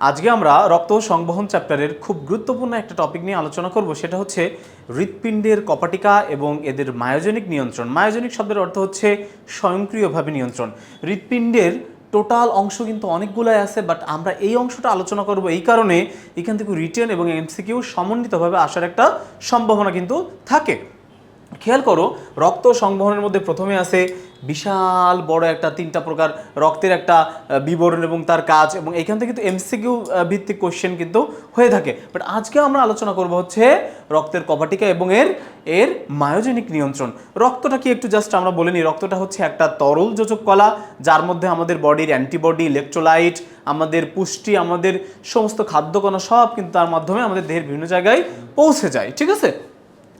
আজকে আমরা রক্ত সংবহন চ্যাপ্টারের খুব গুরুত্বপূর্ণ একটা টপিক নিয়ে আলোচনা করব, সেটা হচ্ছে হৃৎপিণ্ডের কপাটিকা এবং এদের মায়োজনিক নিয়ন্ত্রণ। মায়োজনিক শব্দের অর্থ হচ্ছে স্বয়ংক্রিয়ভাবে নিয়ন্ত্রণ। হৃৎপিণ্ডের টোটাল অংশ কিন্তু অনেকগুলাই আছে বাট আমরা এই অংশটা আলোচনা করব এই কারণে এখান থেকে রিটেন এবং এমসিকিউ সমন্বিতভাবে আসার একটা সম্ভাবনা কিন্তু থাকে। খেয়াল করো, রক্ত সংবহনের মধ্যে প্রথমে আছে বিশাল বড় একটা তিনটা প্রকার রক্তের একটা বিবরণ এবং তার কাজ এবং এখান থেকে কিন্তু এমসিকিউ ভিত্তিক কোশ্চেন কিন্তু হয়ে থাকে। বাট আজকে আমরা আলোচনা করব হচ্ছে রক্তের কপাটিকা এবং এর এর মায়োজেনিক নিয়ন্ত্রণ। রক্তটা কি একটু জাস্ট আমরা বলে নিই, রক্তটা হচ্ছে একটা তরল যোজক কলা, যার মধ্যে আমাদের বডির অ্যান্টিবডি ইলেকট্রোলাইট আমাদের পুষ্টি, আমাদের সমস্ত খাদ্যকণা সব কিন্তু তার মাধ্যমে আমাদের দেহের বিভিন্ন জায়গায় পৌঁছে যায়, ঠিক আছে?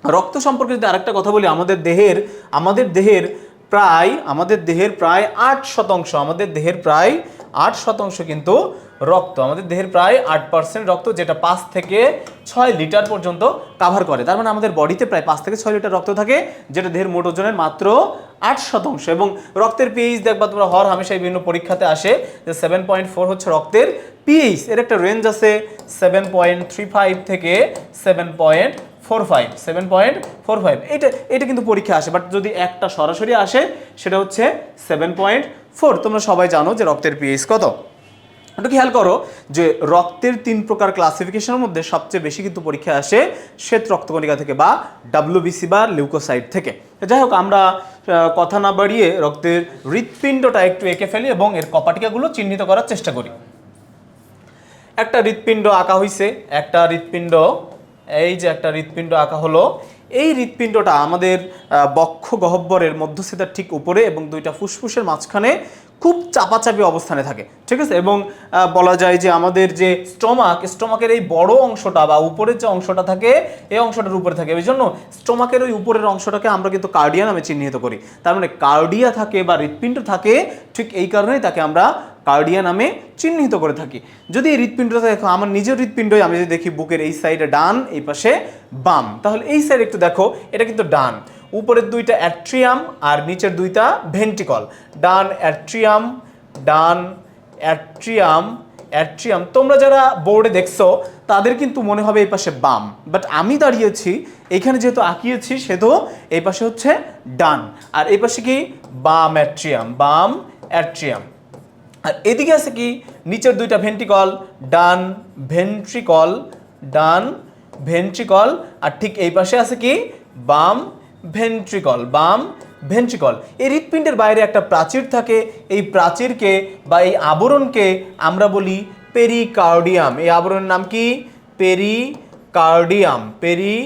রক্ত সম্পর্কে যদি আরেকটা কথা বলি, আমাদের দেহের আমাদের দেহের প্রায় আমাদের দেহের প্রায় আট শতাংশ, আমাদের দেহের প্রায় আট শতাংশ কিন্তু রক্ত, আমাদের দেহের প্রায় আট পার্সেন্ট রক্ত যেটা পাঁচ থেকে ছয় লিটার পর্যন্ত কাভার করে। তার মানে আমাদের বডিতে প্রায় পাঁচ থেকে ছয় লিটার রক্ত থাকে, যেটা দেহের মোট ওজনের মাত্র আট শতাংশ। এবং রক্তের পিএইচ দেখবা তোমরা, হর হামেশাই বিভিন্ন পরীক্ষাতে আসে যে সেভেন পয়েন্ট ফোর হচ্ছে রক্তের পিএইচ এর একটা রেঞ্জ আছে সেভেন পয়েন্ট থ্রি ফাইভ থেকে seven point four five seven point four five এটা এটা কিন্তু পরীক্ষা আসে বাট যদি একটা সরাসরি আসে, সেটা হচ্ছে সেভেন পয়েন্ট ফোর তোমরা সবাই জানো যে রক্তের পিএইচ কত। একটু খেয়াল করো যে রক্তের তিন প্রকার ক্লাসিফিকেশনের মধ্যে সবচেয়ে বেশি কিন্তু পরীক্ষা আসে শ্বেত রক্তকণিকা থেকে বা ডাব্লিউবিসি বা লিউকোসাইট থেকে। যাই হোক, আমরা কথা না বাড়িয়ে রক্তের হৃৎপিণ্ডটা একটু এঁকে ফেলি এবং এর কপাটিকাগুলো চিহ্নিত করার চেষ্টা করি। একটা হৃৎপিণ্ড আঁকা হইছে, একটা হৃৎপিণ্ড এই যে একটা হৃৎপিণ্ড আঁকা হলো, এই হৃৎপিণ্ডটা আমাদের বক্ষ গহ্বরের মধ্যস্থিতার ঠিক উপরে এবং দুইটা ফুসফুসের মাঝখানে খুব চাপাচাপি অবস্থানে থাকে, ঠিক আছে? এবং বলা যায় যে আমাদের যে স্টোমাক, স্টোমাকের এই বড় অংশটা বা উপরের যে অংশটা থাকে, এই অংশটার উপরে থাকে। ওই জন্য স্টোমাকের ওই উপরের অংশটাকে আমরা কিন্তু কার্ডিয়া নামে চিহ্নিত করি। তার মানে কার্ডিয়া থাকে বা হৃৎপিণ্ড থাকে, ঠিক এই কারণেই তাকে আমরা কার্ডিয়া নামে চিহ্নিত করে থাকি। যদি এই হৃৎপিণ্ডটা দেখো, আমার নিজের হৃৎপিণ্ডই আমি যদি দেখি বুকের এই সাইডে ডান, এই পাশে বাম, তাহলে এই সাইড একটু দেখো, এটা কিন্তু ডান। উপরের দুইটা অ্যাট্রিয়াম আর নিচের দুইটা ভেন্টিকল ডান অ্যাট্রিয়াম ডান অ্যাট্রিয়াম অ্যাট্রিয়াম তোমরা যারা বোর্ডে দেখছ, তাদের কিন্তু মনে হবে এই পাশে বাম। বাট আমি দাঁড়িয়েছি, এখানে যেহেতু আঁকিয়েছি, সেহেতু এই পাশে হচ্ছে ডান। আর এই পাশে কি? বাম অ্যাট্রিয়াম বাম অ্যাট্রিয়াম আর এদিকে আছে কি? নিচের দুইটা ভেন্ট্রিকল ডান ভেন্ট্রিকল ডান ভেন্ট্রিকল আর ঠিক এই পাশে আছে কি? বাম ভেন্ট্রিকল বাম ভেন্ট্রিকল এই হৃৎপিণ্ডের বাইরে একটা প্রাচীর থাকে। এই প্রাচীরকে বা এই আবরণকে আমরা বলি পেরিকার্ডিয়াম এই আবরণের নাম কি? Pericardium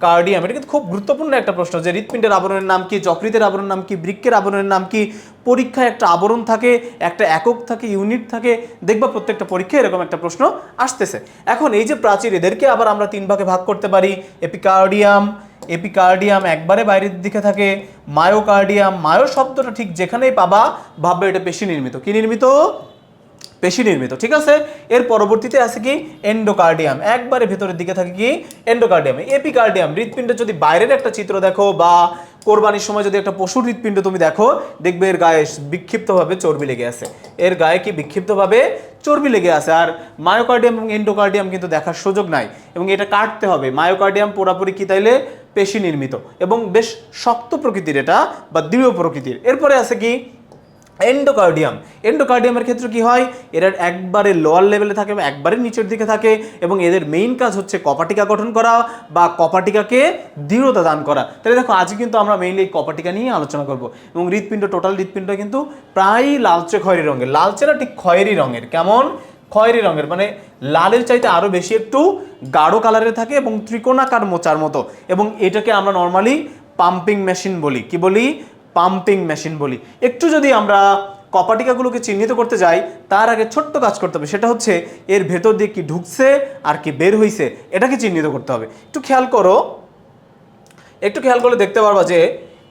pericardium. এটা কিন্তু খুব গুরুত্বপূর্ণ একটা প্রশ্ন যে হৃৎপিণ্ডের আবরণের নাম কি, যকৃতের আবরণের নাম কি বৃক্ষের আবরণের নাম কি? পরীক্ষায় একটা আবরণ থাকে, একটা একক থাকে, ইউনিট থাকে। দেখবা প্রত্যেকটা পরীক্ষায় এরকম একটা প্রশ্ন আসতেছে। এখন এই যে প্রাচীর, এদেরকে আবার আমরা তিন ভাগে ভাগ করতে পারি। এপিকার্ডিয়াম এপিকার্ডিয়াম একবারে বাইরের দিকে থাকে। মায়োকার্ডিয়াম, মায়ো শব্দটা ঠিক যেখানেই পাবা, ভাববে এটা পেশি নির্মিত। কি নির্মিত? পেশি নির্মিত, ঠিক আছে? এর পরবর্তীতে আছে কি? এন্ডোকার্ডিয়াম একবারে ভেতরের দিকে থাকে কি? এন্ডোকার্ডিয়াম এপিকার্ডিয়াম হৃৎপিণ্ডের যদি বাইরের একটা চিত্র দেখো বা কোরবানির সময় যদি একটা পশুর হৃৎপিণ্ড তুমি দেখো, দেখবে এর গায়ে বিক্ষিপ্তভাবে চর্বি লেগে আছে। এর গায়ে কি বিক্ষিপ্তভাবে চর্বি লেগে আছে? আর মায়োকার্ডিয়াম এবং এন্ডোকার্ডিয়াম কিন্তু দেখার সুযোগ নাই। এবং এটা কাটতে হবে। মায়োকার্ডিয়াম পুরাপুরি কি তাইলে? পেশি নির্মিত। এবং বেশ শক্ত প্রকৃতির এটা বা দৃঢ় প্রকৃতির। এরপরে আছে কি? এন্ডোকার্ডিয়াম এন্ডোকার্ডিয়ামের ক্ষেত্রে কি হয়? এরা একবারে লোয়ার লেভেলে থাকে বা একবারে নিচের দিকে থাকে এবং এদের মেইন কাজ হচ্ছে কপাটিকা গঠন করা বা কপাটিকাকে দৃঢ়তা দান করা। তাহলে দেখো, আজকে কিন্তু আমরা মেইনলি এই কপাটিকা নিয়ে আলোচনা করব এবং হৃৎপিণ্ড টোটাল হৃৎপিণ্ড কিন্তু প্রায় লালচে খয়েরি রঙের। লালচে না, ঠিক খয়েরি রঙের। কেমন? খয়েরি রঙের। মানে লালের চাইতে আরও বেশি একটু গাঢ় কালারের থাকে এবং ত্রিকোণাকার মোচার মতো। এবং এটাকে আমরা নর্মালি পাম্পিং মেশিন বলি। কি বলি? পাম্পিং মেশিন বলি। একটু যদি আমরা কপাটিকাগুলোকে চিহ্নিত করতে যাই, তার আগে ছোট্ট কাজ করতে হবে। সেটা হচ্ছে, এর ভেতর দিয়ে কি ঢুকছে আর কি বের হইছে, এটাকে চিহ্নিত করতে হবে। একটু খেয়াল করো। একটু খেয়াল করলে দেখতে পারবা যে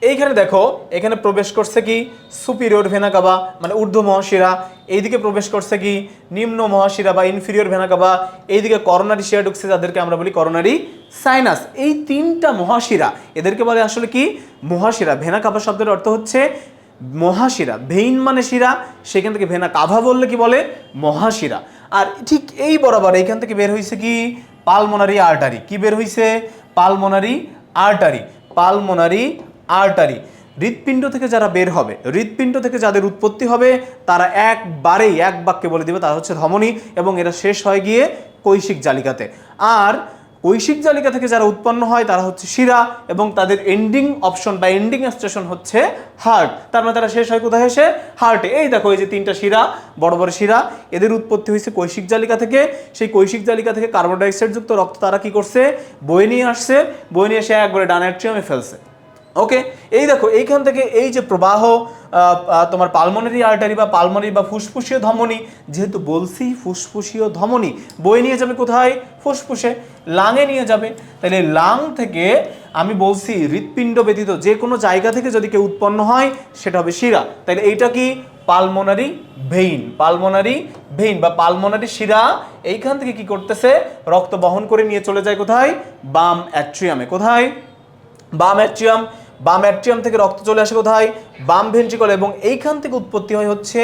এইখানে দেখো, এখানে প্রবেশ করছে কি? সুপিরিয়র ভেনা কাবা মানে ঊর্ধ্ব মহাশিরা। এইদিকে প্রবেশ করছে কি? নিম্ন মহাশিরা বা ইনফিরিয়র ভেনা কাবা এইদিকে করোনারি শিরা ঢুকছে, যাদেরকে আমরা বলি করোনারি সাইনাস এই তিনটা মহাশিরা, এদেরকে বলে আসলে কি? মহাশিরা। ভেনা কাবা শব্দের অর্থ হচ্ছে মহাশিরা। ভেইন মানে শিরা, সেখান থেকে ভেনা কাভা বললে কি বলে? মহাশিরা। আর ঠিক এই বরাবর এইখান থেকে বের হয়েছে কি? পালমোনারি আর্টারি কি বের হয়েছে পালমোনারি আর্টারি পালমোনারি আর্টারি। হৃৎপিণ্ড থেকে যারা বের হবে, হৃৎপিণ্ড থেকে যাদের উৎপত্তি হবে, তারা একবারেই এক বাক্যে বলে দিবে, তারা হচ্ছে ধমনী, এবং এরা শেষ হয় গিয়ে কৈশিক জালিকাতে। আর কৈশিক জালিকা থেকে যারা উৎপন্ন হয়, তারা হচ্ছে শিরা, এবং তাদের এন্ডিং অপশন বা এন্ডিং স্টেশন হচ্ছে হার্ট তার মানে তারা শেষ হয় কোথায় এসে? হার্টে এই দেখো, এই যে তিনটা শিরা, বড় বড় শিরা, এদের উৎপত্তি হয়েছে কৈশিক জালিকা থেকে। সেই কৈশিক জালিকা থেকে কার্বন ডাইঅক্সাইড যুক্ত রক্ত তারা কি করছে? বয়ে নিয়ে আসছে। বয়ে নিয়ে এসে একবারে ডানাট্রিয়ামে ফেলছে। ওকে এই দেখো, এইখান থেকে এই যে প্রবাহ তোমার পালমোনারি আর্টারি বা পালমোনারি বা ফুসফুসীয় ধমনী, যেহেতু বলছি ফুসফুসীয় ধমনী বয়ে নিয়ে যাবে কোথায়? ফুসফুসে। লাঙে নিয়ে যাবে। তাহলে লাং থেকে আমি বলছি হৃৎপিণ্ড ব্যতীত যে কোনো জায়গা থেকে যদি কেউ উৎপন্ন হয়, সেটা হবে শিরা। তাহলে এইটা কি? পালমোনারি ভেইন পালমোনারি ভেইন বা পালমোনারি শিরা, এইখান থেকে কি করতেছে? রক্ত বহন করে নিয়ে চলে যায় কোথায়? বাম অ্যাট্রিয়ামে কোথায়? বাম অ্যাট্রিয়াম বাম অ্যাট্রিয়াম থেকে রক্ত চলে আসে কোথায়? বাম ভেন্ট্রিকল এবং এইখান থেকে উৎপত্তি হয় হচ্ছে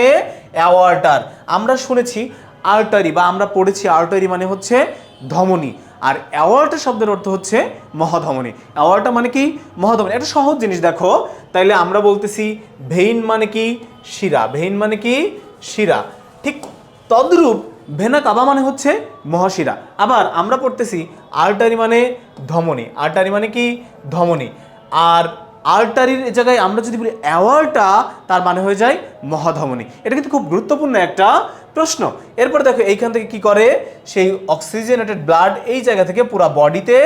অ্যাওয়ার্টার। আমরা শুনেছি আর্টারি বা আমরা পড়েছি আর্টারি মানে হচ্ছে ধমনী। আর অ্যাওয়ার্টা শব্দের অর্থ হচ্ছে মহাধমনী। অ্যাওয়ার্টা মানে কি? মহাধমনী। একটা সহজ জিনিস দেখো। তাইলে আমরা বলতেছি ভেইন মানে কি? শিরা। ভেইন মানে কি? শিরা। ঠিক তদ্রূপ ভেনা কাবা মানে হচ্ছে মহাশিরা। আবার আমরা পড়তেছি আর্টারি মানে ধমনী। আর্টারি মানে কি? ধমনী। আর আর্টারির জায়গায় আমরা যদি বলি অ্যাওয়ার্টা তার মানে হয়ে যায় মহাধমনী। এটা কিন্তু খুব গুরুত্বপূর্ণ একটা প্রশ্ন। এরপর দেখো, এইখান থেকে কি করে? সেই অক্সিজেনেটেড ব্লাড এই জায়গা থেকে পুরো বডিতে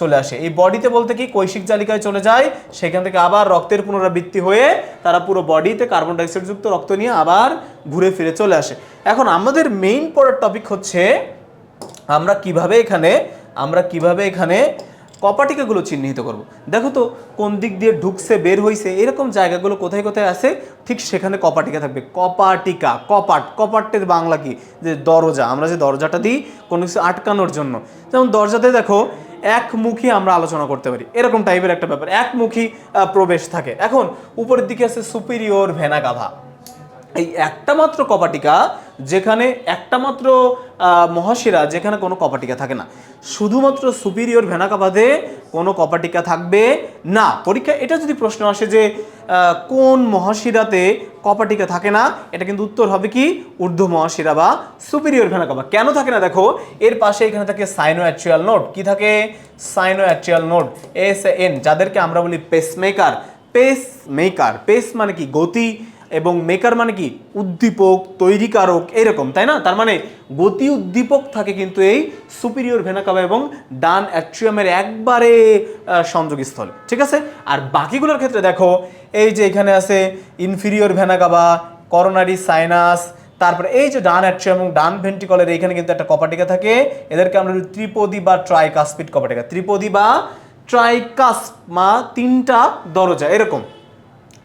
চলে আসে। এই বডিতে বলতে কি? কৈশিক জালিকায় চলে যায়, সেখান থেকে আবার রক্তের পুনরাবৃত্তি হয়ে তারা পুরো বডিতে কার্বন ডাইঅক্সাইড যুক্ত রক্ত নিয়ে আবার ঘুরে ফিরে চলে আসে। এখন আমাদের মেইন পড়ার টপিক হচ্ছে, আমরা কীভাবে এখানে, আমরা কীভাবে এখানে কপাটিকাগুলো চিহ্নিত করব। দেখো তো, কোন দিক দিয়ে ঢুকছে, বের হইছে, এরকম জায়গাগুলো কোথায় কোথায় আছে? ঠিক সেখানে কপাটিকা থাকবে। কপাটিকা, কপাট, কপাটের বাংলা কি? যে দরজা, আমরা যে দরজাটা দিই, কোনো কিছু আটকানোর জন্য। যেমন দরজাতে দেখো, একমুখী আমরা আলোচনা করতে পারি। এরকম টাইপের একটা ব্যাপার। একমুখী প্রবেশ থাকে। এখন, উপরের দিকে আছে সুপিরিয়র ভেনা গাভা এই একটা মাত্র কপাটিকা যেখানে একটা মাত্র মহাশিরা, যেখানে কোনো কপাটিকা থাকে না। শুধুমাত্র সুপিরিয়র ভেনাকাবাদে কোনো কপাটিকা থাকবে না। পরীক্ষা এটা যদি প্রশ্ন আসে যে কোন মহাশিরাতে কপাটিকা থাকে না, এটা কিন্তু উত্তর হবে কি, ঊর্ধ্ব মহাশিরা বা সুপিরিয়র ভেনাকাবা কেন থাকে না দেখো, এর পাশে এখানে থাকে সাইনো অ্যাট্রিয়াল নোট কি থাকে? Sinoatrial node S N যাদেরকে আমরা বলি পেসমেকার পেস মেকার পেস মানে কি? গতি এবং মেকার মানে কি? উদ্দীপক, তৈরিকারক, এরকম, তাই না? তার মানে গতি উদ্দীপক থাকে কিন্তু এই সুপিরিয়র ভেনাকাবা এবং ডান অ্যাট্রিয়ামের একবারে সংযোগস্থলে, ঠিক আছে? আর বাকিগুলোর ক্ষেত্রে দেখো, এই যে এখানে আছে ইনফিরিয়র ভেনাকাবা করোনারি সাইনাস তারপরে এই যে ডান অ্যাট্রিয়াম এবং ডান ভেন্টিকলের এখানে কিন্তু একটা কপাটিকা থাকে। এদেরকে আমরা ত্রিপদী বা ট্রাইকাসপিড কপাটিকা। ত্রিপদী বা ট্রাইকাস মা, তিনটা দরজা, এরকম।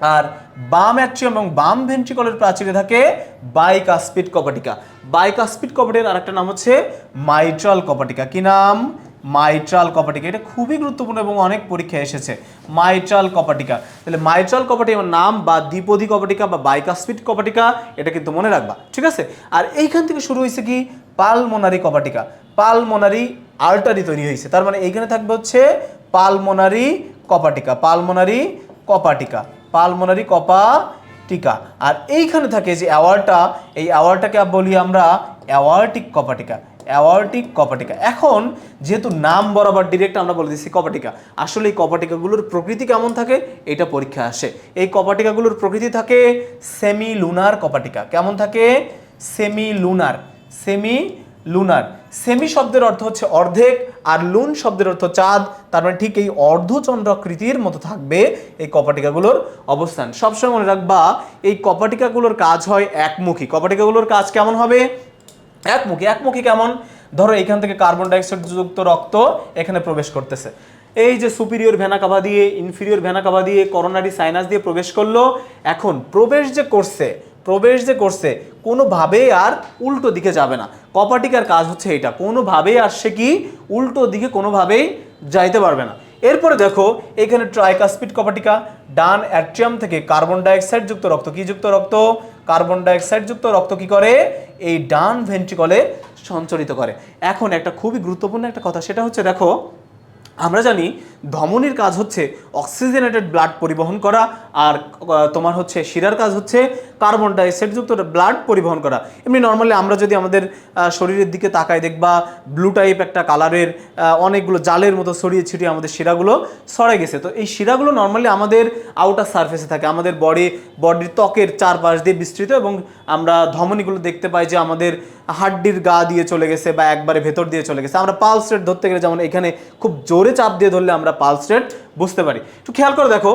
আর বাম অ্যাট্রিয়াম এবং বাম ভেন্ট্রিকলের প্রাচীরে থাকে বাইকাসপিড কপাটিকা। বাইকাসপিড কপাটিকার আরেকটা নাম হচ্ছে মাইট্রাল কপাটিকা। কি নাম? মাইট্রাল কপাটিকা। এটা খুবই গুরুত্বপূর্ণ এবং অনেক পরীক্ষায় এসেছে। মাইট্রাল কপাটিকা। তাহলে মাইট্রাল কপাটিকার নাম বা দ্বিপদী কপাটিকা বা বাইকাসপিড কপাটিকা, এটা কিন্তু মনে রাখবা। ঠিক আছে? আর এইখান থেকে শুরু হয়েছে কি? পালমোনারি কপাটিকা। পালমোনারি আর্টারি তৈরি হয়েছে। তার মানে এইখানে থাকবে হচ্ছে পালমোনারি কপাটিকা। পালমোনারি কপাটিকা। পালমোনারি কপাটিকা আর এইখানে থাকে যে অ্যাওয়ারটা এই অ্যাওয়ারটাকে বলি আমরা অ্যাওয়ার্টিক কপাটিকা অ্যাওয়ার্টিক কপাটিকা এখন যেহেতু নাম বরাবর ডিরেক্ট আমরা বলে দিচ্ছি কপাটিকা আসলে এই কপাটিকাগুলোর প্রকৃতি কেমন থাকে? এটা পরীক্ষা আসে। এই কপাটিকাগুলোর প্রকৃতি থাকে সেমি লুনার কপাটিকা কেমন থাকে? Semi lunar semi lunar semi শব্দের অর্থ হচ্ছে অর্ধেক আর লুন শব্দের অর্থ চাঁদ। তার মানে ঠিক এই অর্ধচন্দ্রাকৃতির মতো থাকবে এই কপাটিকাগুলোর অবস্থান। সবসময় মনে রাখবা, এই কপাটিকাগুলোর কাজ হয় একমুখী। কপাটিকাগুলোর কাজ কেমন হবে? একমুখী। একমুখী কেমন? ধরো এখান থেকে কার্বন ডাইঅক্সাইড যুক্ত রক্ত এখানে প্রবেশ করতেছে। এই যে সুপিরিয়র ভেনা দিয়ে ইনফিরিয়র ভেনা দিয়ে করোনারি সাইনাস দিয়ে প্রবেশ করল। এখন প্রবেশ যে করছে প্রবেশ যে করছে, কোনোভাবেই আর উল্টো দিকে যাবে না। কপাটিকার কাজ হচ্ছে এটা কোনোভাবেই আর সে কি উল্টো দিকে কোনোভাবেই যাইতে পারবে না। এরপরে দেখো, এখানে ট্রাইকাসপিড কপাটিকা, ডান অ্যাট্রিয়াম থেকে কার্বন ডাইঅক্সাইড যুক্ত রক্ত। কি যুক্ত রক্ত? কার্বন ডাইঅক্সাইড যুক্ত রক্ত কি করে? এই ডান ভেন্ট্রিকলে সঞ্চারিত করে। এখন একটা খুবই গুরুত্বপূর্ণ একটা কথা, সেটা হচ্ছে দেখো, আমরা জানি ধমনির কাজ হচ্ছে অক্সিজেনেটেড ব্লাড পরিবহন করা, আর তোমার হচ্ছে শিরার কাজ হচ্ছে কার্বন ডাইঅক্সাইড যুক্ত ব্লাড পরিবহন করা। এমনি নর্মালি আমরা যদি আমাদের শরীরের দিকে তাকাই, দেখবা ব্লু টাইপ একটা কালারের অনেকগুলো জালের মতো ছড়িয়ে ছিটিয়ে আমাদের শিরাগুলো সরে গেছে। তো এই শিরাগুলো নর্মালি আমাদের আউটার সারফেসে থাকে। আমাদের বডি বডির ত্বকের চারপাশ দিয়ে বিস্তৃত এবং আমরা ধমনীগুলো দেখতে পাই যে আমাদের হাড্ডির গা দিয়ে চলে গেছে বা একবারে ভেতর দিয়ে চলে গেছে। আমরা পালস রেট ধরতে গেলে যেমন এখানে খুব জোরে চাপ দিয়ে ধরলে আমরা পালস রেট বুঝতে পারি। একটু খেয়াল করে দেখো,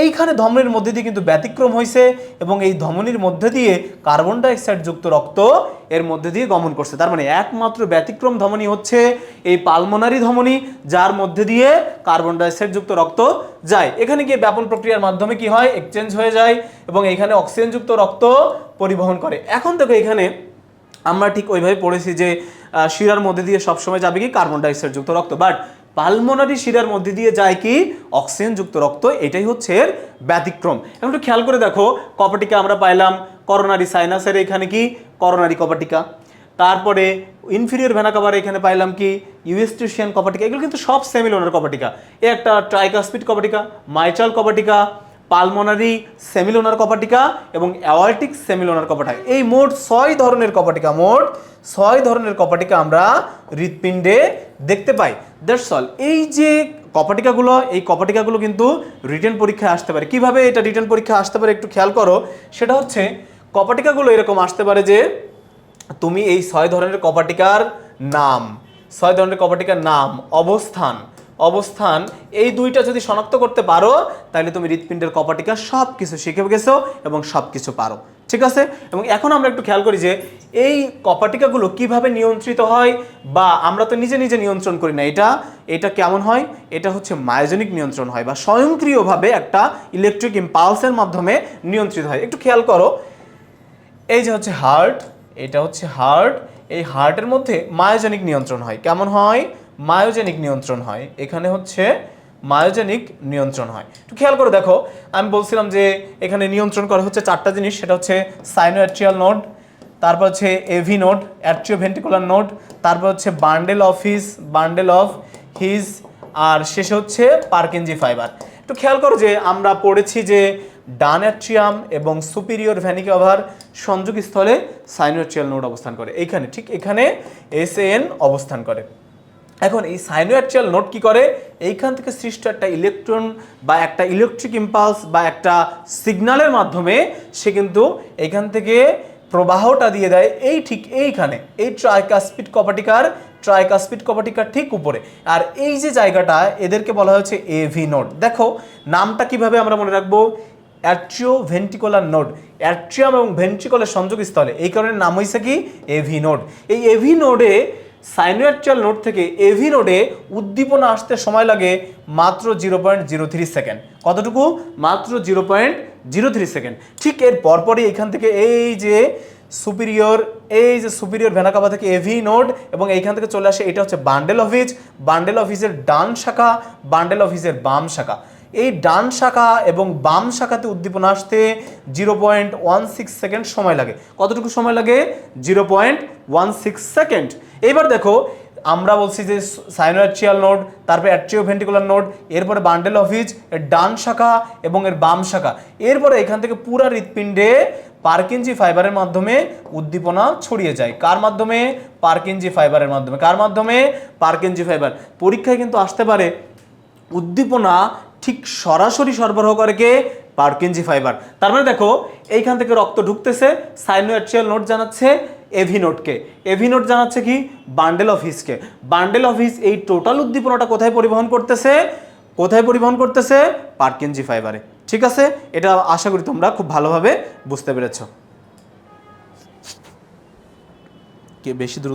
এইখানে ধমনির মধ্যে দিয়ে কিন্তু ব্যতিক্রম হয়েছে এবং এই ধমনির মধ্যে দিয়ে কার্বন ডাইঅক্সাইড যুক্ত রক্ত এর মধ্যে দিয়ে গমন করছে। তার মানে একমাত্র ব্যতিক্রম ধমনী হচ্ছে এই পালমোনারি ধমনী, যার মধ্যে দিয়ে কার্বন ডাইঅক্সাইড যুক্ত রক্ত যায়। এখানে গিয়ে ব্যাপন প্রক্রিয়ার মাধ্যমে কি হয়? এক্সচেঞ্জ হয়ে যায় এবং এখানে অক্সিজেন যুক্ত রক্ত পরিবহন করে। এখন দেখো এখানে আমরা ঠিক ওইভাবে পড়েছি যে শিরার মধ্যে দিয়ে সবসময় যাবে কি? কার্বন ডাইঅক্সাইড যুক্ত রক্ত। বাট পালমোনারি শিরার মধ্যে দিয়ে যায় কি? অক্সিজেনযুক্ত রক্ত, এটাই হচ্ছে এর ব্যতিক্রম। এখন একটু খেয়াল করে দেখো, কপাটিকা আমরা পাইলাম করোনারি সাইনাসের এখানে কি? করোনারি কপাটিকা। তারপরে ইনফিরিয়র ভেনা এখানে পাইলাম কি? ইউএস্ট্রিশিয়ান কপাটিকা এগুলো কিন্তু সব সেমিলোনার কপাটিকা এ একটা ট্রাইকাসপিড কপাটিকা মাইচাল কপাটিকা পালমোনারি সেমিলোনার কপাটিকা এবং অ্যাওয়ার্টিক সেমিলোনার কপাটিকা। এই মোট ছয় ধরনের কপাটিকা, মোট ছয় ধরনের কপাটিকা আমরা হৃৎপিণ্ডে দেখতে পাই। দ্যাটস অল এই যে কপাটিকাগুলো, এই কপাটিকাগুলো কিন্তু রিটেন পরীক্ষায় আসতে পারে। কীভাবে এটা রিটেন পরীক্ষায় আসতে পারে একটু খেয়াল করো। সেটা হচ্ছে, কপাটিকাগুলো এরকম আসতে পারে যে তুমি এই ছয় ধরনের কপাটিকার নাম, ছয় ধরনের কপাটিকার নাম, অবস্থান অবস্থান, এই দুইটা যদি শনাক্ত করতে পারো, তাহলে তুমি হৃৎপিণ্ডের কপাটিকা সব কিছু শিখে গেছো এবং সব কিছু পারো। ঠিক আছে? এবং এখন আমরা একটু খেয়াল করি যে এই কপাটিকাগুলো কীভাবে নিয়ন্ত্রিত হয় বা আমরা তো নিজে নিজে নিয়ন্ত্রণ করি না। এটা এটা কেমন হয়? এটা হচ্ছে মায়োজনিক নিয়ন্ত্রণ হয় বা স্বয়ংক্রিয়ভাবে একটা ইলেকট্রিক ইম্পালসের মাধ্যমে নিয়ন্ত্রিত হয়। একটু খেয়াল করো। এই যে হচ্ছে হার্ট এটা হচ্ছে হার্ট এই হার্টের মধ্যে মায়োজেনিক নিয়ন্ত্রণ হয়। কেমন হয়? মায়োজেনিক নিয়ন্ত্রণ হয়। এখানে হচ্ছে মায়োজেনিক নিয়ন্ত্রণ হয়। একটু খেয়াল করে দেখো, আমি বলছিলাম যে এখানে নিয়ন্ত্রণ করা হচ্ছে চারটা জিনিস, সেটা হচ্ছে সাইনোঅ্যাট্রিয়াল নোড, তারপর হচ্ছে AV node atrioventricular node, তারপর হচ্ছে bundle of His bundle of His আর শেষে হচ্ছে পার্কিনজি ফাইবার। একটু খেয়াল করো যে আমরা পড়েছি যে ডান অ্যাট্রিয়াম এবং সুপিরিয়র ভ্যানিকাভার সংযোগস্থলে সাইনোট্রিয়াল নোড অবস্থান করে। এইখানে, ঠিক এখানে এস অবস্থান করে। এখন এই সাইনোঅ্যাট্রিয়াল নোট কি করে? এইখান থেকে সৃষ্ট একটা ইলেকট্রন বা একটা ইলেকট্রিক ইম্পালস বা একটা সিগন্যালের মাধ্যমে সে কিন্তু এখান থেকে প্রবাহটা দিয়ে দেয় এই ঠিক এইখানে। এই ট্রাইকাসপিড কপাটিকার ট্রাইকাসপিড কপাটিকার ঠিক উপরে। আর এই যে জায়গাটা, এদেরকে বলা হচ্ছে এভি নোট দেখো, নামটা কীভাবে আমরা মনে রাখব? অ্যাট্রিও ভেন্টিকুলার নোড অ্যাট্রিয়াম এবং ভেন্ট্রিকলের সংযোগস্থলে। এই কারণে নাম হয়েছে কি? এভি নোড এই এভি নোডে সাইনোঅ্যাট্রিয়াল নোড থেকে এভি নোডে উদ্দীপনা আসতে সময় লাগে মাত্র zero point zero three second. কতটুকু? মাত্র zero point zero three second. ঠিক এর পরপরই এখান থেকে এই যে সুপিরিয়র এই যে সুপিরিয়র ভেনাকাবা থেকে এভি নোড এবং এইখান থেকে চলে আসে, এটা হচ্ছে বান্ডেল অফিস বান্ডেল অফিসের ডান শাখা বান্ডেল অফিসের বাম শাখা। এই ডান শাখা এবং বাম শাখাতে উদ্দীপনা আসতে zero point one six second সময় লাগে। কতটুকু সময় লাগে? Zero point one six second. এবার দেখো, আমরা বলছি যে সাইনোঅ্যাট্রিয়াল নোড, তারপরে অ্যাট্রিও ভেন্টিকুলার নোড, এরপরে বান্ডেল অফিস, এর ডান শাখা এবং এর বাম শাখা। এরপরে এখান থেকে পুরা হৃৎপিণ্ডে পার্কিনজি ফাইবারের মাধ্যমে উদ্দীপনা ছড়িয়ে যায়। কার মাধ্যমে? পার্কিনজি ফাইবারের মাধ্যমে। কার মাধ্যমে? Purkinje fibre. পরীক্ষায় কিন্তু আসতে পারে উদ্দীপনা ঠিক সরাসরি সরবরাহ করে কে? Purkinje fibre. তার মানে দেখো, এইখান থেকে রক্ত ঢুকতেছে সাইনোঅ্যাট্রিয়াল নোট জানাচ্ছে AV AV node AV node জানাচ্ছে কি? বান্ডেল অফিসকে বান্ডেল অফিস এই টোটাল উদ্দীপনাটা কোথায় পরিবহন করতেছে? কোথায় পরিবহন করতেছে? পার্কিনজি ফাইবারে। ঠিক আছে? এটা আশা করি তোমরা খুব ভালোভাবে বুঝতে পেরেছ। কে বেশি দ্রুত